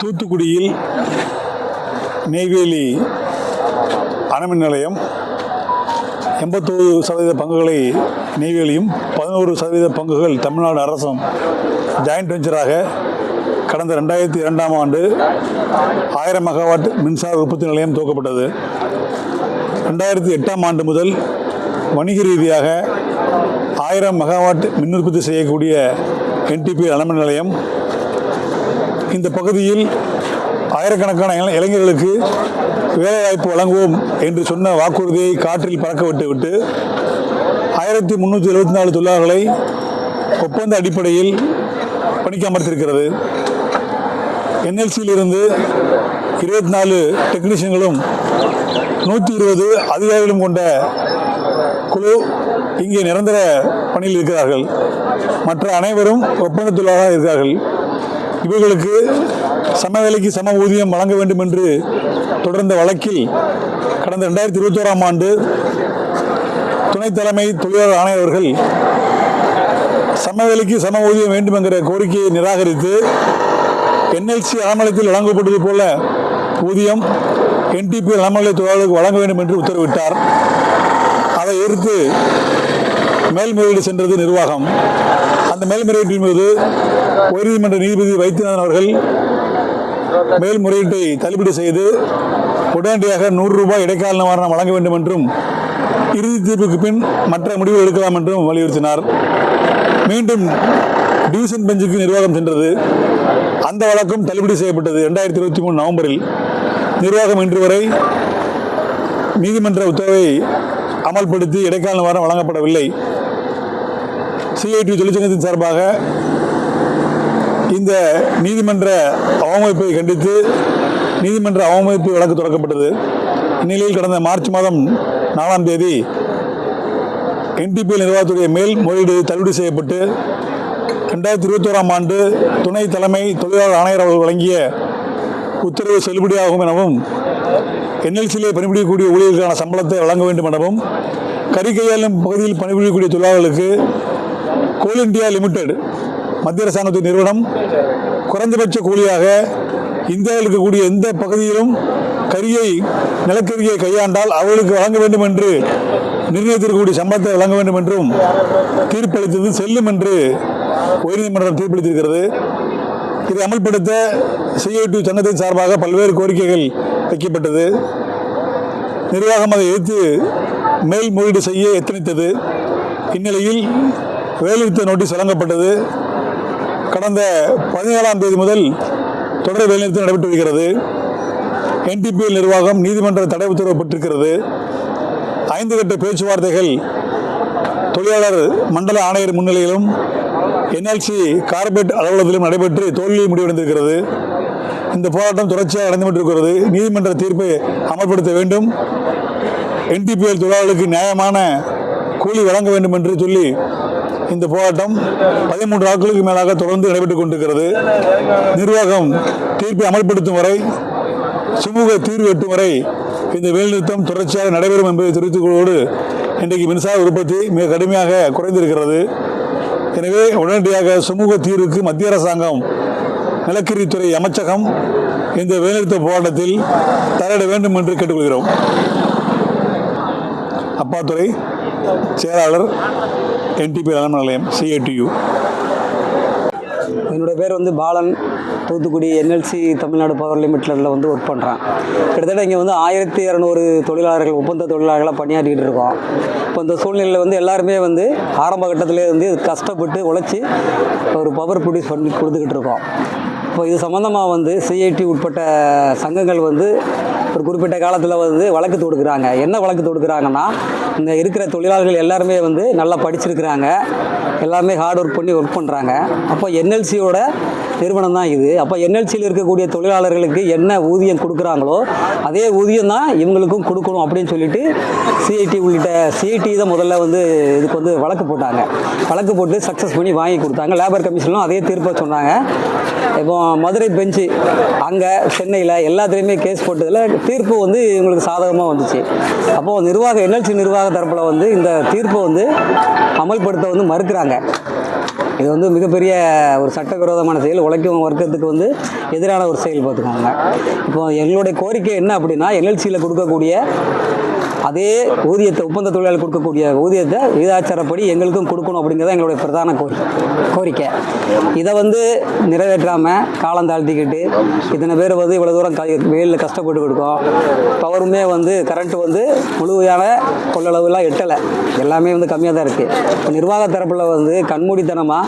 தூத்துக்குடியில் நெய்வேலி அணுமின் நிலையம் எண்பத்தோரு சதவீத பங்குகளை நெய்வேலியும் பதினோரு சதவீத பங்குகள் தமிழ்நாடு அரசும் ஜாயிண்ட் வெஞ்சராக கடந்த ரெண்டாயிரத்தி இரண்டாம் ஆண்டு ஆயிரம் மெகாவாட் மின்சார உற்பத்தி நிலையம் துவக்கப்பட்டது. ரெண்டாயிரத்தி எட்டாம் ஆண்டு முதல் வணிக ரீதியாக ஆயிரம் மெகாவாட் மின் உற்பத்தி செய்யக்கூடிய என்டிபி அணுமின் நிலையம் இந்த பகுதியில் ஆயிரக்கணக்கான இளைஞர்களுக்கு வேலைவாய்ப்பு வழங்குவோம் என்று சொன்ன வாக்குறுதியை காற்றில் பறக்க விட்டுவிட்டு ஆயிரத்தி முந்நூற்றி எழுபத்தி நாலு தொழிலாளர்களை ஒப்பந்த அடிப்படையில் பணிக்கு அமர்த்திருக்கிறது. என்எல்சியிலிருந்து இருபத்தி நாலு டெக்னீஷியன்களும் நூற்றி இருபது அதிகாரிகளும் கொண்ட குழு இங்கே நிரந்தர பணியில் இருக்கிறார்கள். மற்ற அனைவரும் ஒப்பந்த தொழிலாளராக இருக்கிறார்கள். இவர்களுக்கு சம வேலைக்கு சம ஊதியம் வழங்க வேண்டும் என்று தொடர்ந்த வழக்கில் கடந்த ரெண்டாயிரத்தி இருபத்தோராம் ஆண்டு துணைத் தலைமை தொழிலாளர் ஆணையர் அவர்கள் சம வேலைக்கு சம ஊதியம் வேண்டும் என்கிற கோரிக்கையை நிராகரித்து என்எல்சி அறநிலையத்தில் வழங்கப்பட்டது போல ஊதியம் என்டிபி அறநிலை தொழிலாளர்களுக்கு வழங்க வேண்டும் என்று உத்தரவிட்டார். அதை எதிர்த்து மேல்முறையீடு சென்றது நிர்வாகம். அந்த மேல்முறையீட்டின் மீது உயர்நீதிமன்ற நீதிபதி வைத்தியநாதன் அவர்கள் மேல்முறையீட்டை தள்ளுபடி செய்து உடனடியாக நூறு ரூபாய் இடைக்கால நிவாரணம் வழங்க வேண்டும் என்றும் இறுதி தீர்ப்புக்கு பின் மற்ற முடிவு எடுக்கலாம் என்றும் வலியுறுத்தினார். மீண்டும் டிவிஷன் பெஞ்சுக்கு நிர்வாகம் சென்றது. அந்த வழக்கும் தள்ளுபடி செய்யப்பட்டது ரெண்டாயிரத்தி இருபத்தி மூணு நவம்பரில். நிர்வாகம் இன்று வரை நீதிமன்ற உத்தரவை அமல்படுத்தி இடைக்கால நிவாரணம் வழங்கப்படவில்லை. சிஐடி தொழிற்சங்கத்தின் சார்பாக இந்த நீதிமன்ற அவமதிப்பை கண்டித்து நீதிமன்ற அவமதிப்பு வழக்கு தொடக்கப்பட்டது. இந்நிலையில் கடந்த மார்ச் மாதம் நாலாம் தேதி என்டிபிஎல் நிர்வாகத்துடைய மேல் முறையீடு தள்ளுபடி செய்யப்பட்டு ரெண்டாயிரத்தி இருபத்தோராம் ஆண்டு துணை தலைமை தொழிலாளர் ஆணையர் அவர்கள் வழங்கிய உத்தரவு செல்லுபடியாகும் எனவும் என்எல்சியிலே பணிபுரியக்கூடிய ஊழியர்களுக்கான சம்பளத்தை வழங்க வேண்டும் எனவும் கறி கையாளும் பகுதியில் பணிபுரியக்கூடிய தொழிலாளர்களுக்கு கோல் இந்தியா லிமிடெட் மத்திய அரசாங்கத்தின் நிறுவனம் குறைந்தபட்ச கூலியாக இந்தியாவில் இருக்கக்கூடிய எந்த பகுதியிலும் கரியை நிலக்கரியை கையாண்டால் அவர்களுக்கு வழங்க வேண்டும் என்று நிர்ணயித்திருக்கக்கூடிய சம்பளத்தை வழங்க வேண்டும் என்றும் தீர்ப்பளித்தது செல்லும் என்று உயர்நீதிமன்றம் தீர்ப்பளித்திருக்கிறது. இதை அமல்படுத்த சிஐடி சங்கத்தின் சார்பாக பல்வேறு கோரிக்கைகள் வைக்கப்பட்டது. நிர்வாகம் அதை எதிர்த்து மேல்முறையீடு செய்ய எத்தனித்தது. இந்நிலையில் வேலைநிறுத்த நோட்டீஸ் வழங்கப்பட்டது. கடந்த பதினேழாம் தேதி முதல் தொடர் வேலைநிறுத்தம் நடைபெற்று வருகிறது. என்டிபிஎல் நிர்வாகம் நீதிமன்ற தடை உத்தரவு ஐந்து கட்ட பேச்சுவார்த்தைகள் தொழிலாளர் மண்டல ஆணையர் முன்னிலையிலும் என்எல்சி கார்பரேட் அலுவலகத்திலும் நடைபெற்று தோல்வியில் முடிவடைந்திருக்கிறது. இந்த போராட்டம் தொடர்ச்சியாக நடந்து கொண்டிருக்கிறது நீதிமன்ற தீர்ப்பை அமல்படுத்த வேண்டும். என்டிபிஎல் தொழிலாளர்களுக்கு நியாயமான கூலி வழங்க வேண்டும் என்று சொல்லி இந்த போராட்டம் பதிமூன்று நாட்களுக்கு மேலாக தொடர்ந்து நடைபெற்றுக் கொண்டிருக்கிறது. நிர்வாகம் தீர்ப்பை அமல்படுத்தும் வரை சுமூக தீர்வு எட்டும் வரை இந்த வேலைநிறுத்தம் தொடர்ச்சியாக நடைபெறும் என்பதை தெரிவித்துக் கொள்வோடு இன்றைக்கு மின்சார உற்பத்தி மிக கடுமையாக குறைந்திருக்கிறது. எனவே உடனடியாக சுமூக தீர்வுக்கு மத்திய அரசாங்கம் நிலக்கரித்துறை அமைச்சகம் இந்த வேலைநிறுத்த போராட்டத்தில் தலையிட வேண்டும் என்று கேட்டுக்கொள்கிறோம். அப்பாத்துறை செயலாளர் என்டிபி நலன் நிலையம் சிஏடியு என்னோட பேர் வந்து பாலன். தூத்துக்குடி என்எல்சி தமிழ்நாடு பவர் லிமிட்டடில் வந்து ஒர்க் பண்ணுறேன் கிட்டத்தட்ட இங்கே வந்து ஆயிரத்தி இரநூறு தொழிலாளர்கள் ஒப்பந்த தொழிலாளர்களாக பணியாற்றிக்கிட்டு இருக்கோம். இப்போ இந்த சூழ்நிலையில் வந்து எல்லாருமே வந்து ஆரம்ப கட்டத்திலே வந்து கஷ்டப்பட்டு உழைச்சி ஒரு பவர் ப்ரொடியூஸ் பண்ணி கொடுத்துக்கிட்டு இருக்கோம். இப்போ இது சம்மந்தமாக வந்து சிஐடி உட்பட்ட சங்கங்கள் வந்து ஒரு குறிப்பிட்ட காலத்தில் வந்து வழக்கு தொடுக்கிறாங்க. என்ன வழக்கு தொடுக்கிறாங்கன்னா இந்த இருக்கிற தொழிலாளர்கள் எல்லாருமே வந்து நல்லா படிச்சிருக்கிறாங்க. எல்லாமே ஹார்ட் ஒர்க் பண்ணி ஒர்க் பண்ணுறாங்க அப்போ என்எல்சியோட நிறுவனம் தான் இது. அப்போ என்எல்சியில் இருக்கக்கூடிய தொழிலாளர்களுக்கு என்ன ஊதியம் கொடுக்குறாங்களோ அதே ஊதியம் தான் இவங்களுக்கும் கொடுக்கணும் அப்படின்னு சொல்லிட்டு சிஐடி உள்ளிட்ட சிஐடி தான் முதல்ல வந்து இதுக்கு வந்து வழக்கு போட்டாங்க. வழக்கு போட்டு சக்ஸஸ் பண்ணி வாங்கி கொடுத்தாங்க. லேபர் கமிஷனும் அதே தீர்ப்பை சொன்னாங்க. இப்போ மதுரை பெஞ்சு அங்கே சென்னையில் எல்லாத்துலேயுமே கேஸ் போட்டதில் தீர்ப்பு வந்து இவங்களுக்கு சாதகமாக வந்துச்சு. அப்போது நிர்வாக என்எல்சி நிர்வாக தரப்பில் வந்து இந்த தீர்ப்பை வந்து அமல்படுத்த வந்து மறுக்கிறாங்க. இது வந்து மிகப்பெரிய ஒரு சட்டவிரோதமான செயல். உழைக்கும் வர்க்கத்துக்கு வந்து எதிரான ஒரு செயல் பார்த்துக்கோங்க. இப்போ எங்களுடைய கோரிக்கை என்ன அப்படின்னா எல்எல்சியில் கொடுக்கக்கூடிய அதே ஊதியத்தை ஒப்பந்த தொழிலாளர் கொடுக்கக்கூடிய ஊதியத்தை விகிதாச்சாரப்படி எங்களுக்கும் கொடுக்கணும் அப்படிங்கிறது எங்களுடைய பிரதான கோரி கோரிக்கை. இதை வந்து நிறைவேற்றாமல் காலம் தாழ்த்திக்கிட்டு இத்தனை பேர் வந்து இவ்வளோ தூரம் வெயிலில் கஷ்டப்பட்டு கொடுக்கோம் பவருமே வந்து கரண்ட் வந்து முழுமையான கொள்ளளவுலாம் எட்டலை. எல்லாமே வந்து கம்மியாக தான் இருக்குது இப்போ நிர்வாக தரப்பில் வந்து கண்மூடித்தனமாக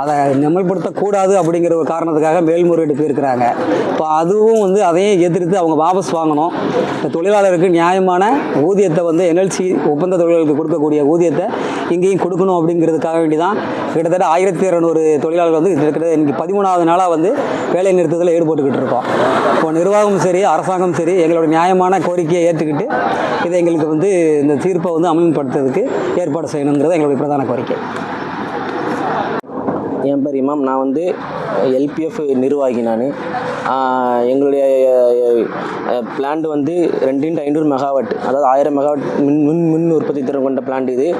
அதை நிமல்படுத்தக்கூடாது அப்படிங்கிற ஒரு காரணத்துக்காக மேல்முறையீடு போயிருக்கிறாங்க. இப்போ அதுவும் வந்து அதையும் எதிர்த்து அவங்க வாபஸ் வாங்கணும். இந்த தொழிலாளருக்கு நியாயமான ஊதியத்தை வந்து என்எல்சி ஒப்பந்த தொழிலாளர்களுக்கு கொடுக்கக்கூடிய ஊதியத்தை இங்கேயும் கொடுக்கணும் அப்படிங்கிறதுக்காக வேண்டி தான் கிட்டத்தட்ட ஆயிரத்தி இரநூறு தொழிலாளர்கள் வந்து கிட்டத்தட்ட இன்றைக்கி பதிமூணாவது நாளாக வந்து வேலை நிறுத்தத்தில் ஈடுபட்டுக்கிட்டு இருக்கோம். இப்போ நிர்வாகமும் சரி அரசாங்கம் சரி எங்களோட நியாயமான கோரிக்கையை ஏற்றுக்கிட்டு இதை எங்களுக்கு வந்து இந்த தீர்ப்பை வந்து அமல்படுத்துறதுக்கு ஏற்பாடு செய்யணுங்கிறது எங்களுடைய பிரதான கோரிக்கை. என் பேர் இமாம். நான் வந்து எல்பிஎஃப் நிர்வாகி நான். எங்களுடைய பிளான்ட் வந்து ரெண்டு இன்ட்டு ஐநூறு மெகாவாட் அதாவது ஆயிரம் மெகாவாட் மின் மின் மின் உற்பத்தி திறன் கொண்ட பிளான்ட் இது.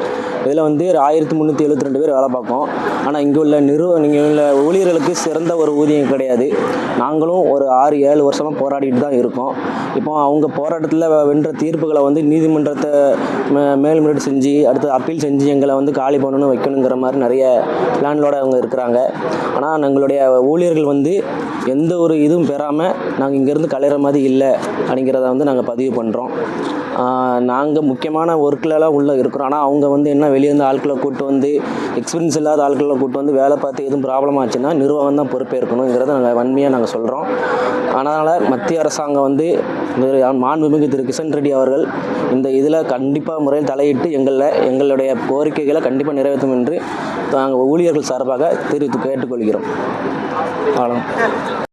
இதில் வந்து ஆயிரத்தி முந்நூற்றி எழுபத்தி ரெண்டு பேர் வேலை பார்க்கோம். ஆனால் இங்கே உள்ள நிறுவ இங்கே உள்ள ஊழியர்களுக்கு சிறந்த ஒரு ஊதியம் கிடையாது. நாங்களும் ஒரு ஆறு ஏழு வருஷமாக போராடிட்டு தான் இருக்கோம். இப்போ அவங்க போராட்டத்தில் வென்ற தீர்ப்புகளை வந்து நீதிமன்றத்தை மே- மேல்முறையீடு செஞ்சு அடுத்து அப்பீல் செஞ்சு எங்களை வந்து காலி பண்ணணும் வைக்கணுங்கிற மாதிரி நிறைய பிளான்களோட அவங்க இருக்கிறாங்க ஆனால் எங்களுடைய ஊழியர்கள் வந்து எந்த ஒரு இதுவும் பெறாமல் நாங்கள் இங்கேருந்து கலையிற மாதிரி இல்லை அப்படிங்கிறத வந்து நாங்கள் பதிவு பண்ணுறோம் நாங்கள் முக்கியமான ஒர்க்கிலலாம் உள்ளே இருக்கிறோம். ஆனால் அவங்க வந்து என்ன வெளியே இருந்து ஆட்களை கூட்டு வந்து எக்ஸ்பீரியன்ஸ் இல்லாத ஆட்களை கூட்டு வந்து வேலை பார்த்து எதுவும் ப்ராப்ளம் ஆச்சுன்னா நிர்வாகம் தான் பொறுப்பேற்கணுங்கிறத நாங்கள் வன்மையாக நாங்கள் சொல்கிறோம் அதனால் மத்திய அரசாங்கம் வந்து மாண்புமிகு திரு கிஷன் ரெட்டி அவர்கள் இந்த இதில் கண்டிப்பாக முறையில் தலையிட்டு எங்களில் எங்களுடைய கோரிக்கைகளை கண்டிப்பாக நிறைவேற்றும் என்று நாங்கள் ஊழியர்கள் சார்பாக தெரிவித்து கேட்டுக்கொள்கிறோம். அவ்வளோ